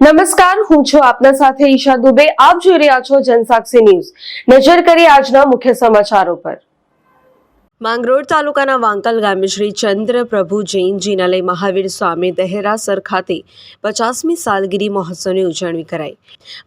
નમસ્કાર, હું છું આપના સાથે ઈશા દુબે. આપ જોઈ રહ્યા છો જનસાક્ષી ન્યૂઝ. નજર કરી આજના મુખ્ય સમાચારો પર. માંગરોળ તાલુકાના વાંકલ ગામે શ્રી ચંદ્ર પ્રભુ જૈન જિનાલય મહાવીર સ્વામી દહેરાસર ખાતે પચાસમી સાલગીરી મહોત્સવની ઉજવણી કરાઈ.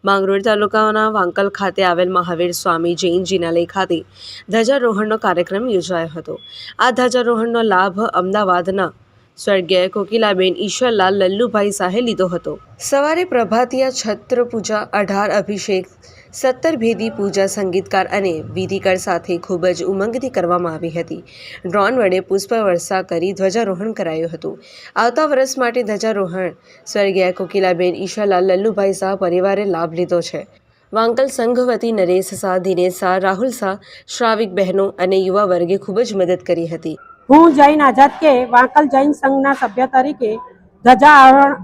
માંગરોળ તાલુકાના વાંકલ ખાતે આવેલ મહાવીર સ્વામી જૈન જિનાલય ખાતે ધ્વજારોહણનો કાર્યક્રમ યોજાયો હતો. આ ધ્વજારોહણનો લાભ અમદાવાદના સ્વર્ગીય કોકિલાબેન ઈશ્વરલાલ લલ્લુભાઈ શાહે લીધો હતો. સવારે પ્રભાતિયા છત્ર પૂજા અઢાર અભિષેક, સત્તર ભેદી પૂજા, સંગીતકાર અને વિધિકર સાથે ખૂબ જ ઉમંગથી કરવામાં આવી હતી. ડ્રોન વડે પુષ્પવર્ષા કરી ધ્વજારોહણ કરાયું હતું. આવતા વર્ષ માટે ધ્વજારોહણ સ્વર્ગીય કોકિલાબેન ઈશ્વરલાલ લલ્લુભાઈ શાહ પરિવારે લાભ લીધો છે. વાંકલ સંઘ વતી નરેશ શાહ, દિનેશ શાહ, રાહુલ શાહ, શ્રાવિક બહેનો અને યુવા વર્ગે ખૂબ જ મદદ કરી હતી. હું જૈન આઝાદ કે વાંકલ જૈન સંઘના સભ્ય તરીકે ધજા આરોહણ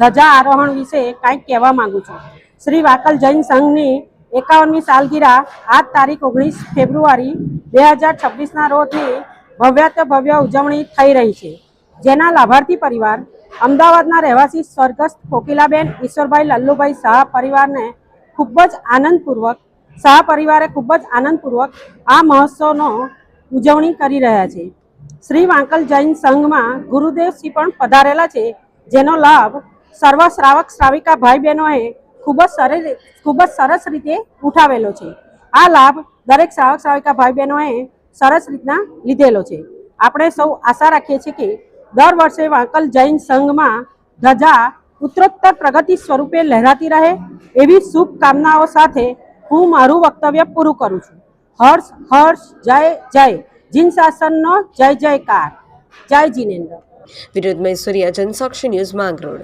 ધજા આરોહણ વિશે કાંઈક કહેવા માંગુ છું. શ્રી વાંકલ જૈન સંઘની એકાવનમી સાલગીરા આજ તારીખ ઓગણીસ ફેબ્રુઆરી બે હજાર છવ્વીસના રોજની ભવ્યાત ભવ્ય ઉજવણી થઈ રહી છે. જેના લાભાર્થી પરિવાર અમદાવાદના રહેવાસી સ્વર્ગસ્થ કોકિલાબેન, ઈશ્વરભાઈ લલ્લુભાઈ શાહ પરિવારને ખૂબ જ આનંદપૂર્વક, શાહ પરિવારે ખૂબ જ આનંદપૂર્વક આ મહોત્સવનો ઉજવણી કરી રહ્યા છે. શ્રી વાંકલ જૈન સંઘમાં ગુરુદેવશ્રી પણ પધારેલા છે, જેનો લાભ સર્વ શ્રાવક શ્રાવિકા ભાઈ બહેનોએ ખૂબ જ સરસ ખૂબ જ સરસ રીતે ઉઠાવેલો છે. આ લાભ દરેક શ્રાવક શ્રાવિકા ભાઈ બહેનોએ સરસ રીતના લીધેલો છે. આપણે સૌ આશા રાખીએ છીએ કે દર વર્ષે વાંકલ જૈન સંઘમાં ધજા ઉત્તરોત્તર પ્રગતિ સ્વરૂપે લહેરાતી રહે એવી શુભકામનાઓ સાથે હું મારું વક્તવ્ય પૂરું કરું છું. હર્ષ હર્ષ, જય જય. જીન શાસનનો જય જયકાર. જય જીનેન્દ્ર. વિનોદ મૈસુરિયા જનસાક્ષી ન્યૂઝ માંગરોળ.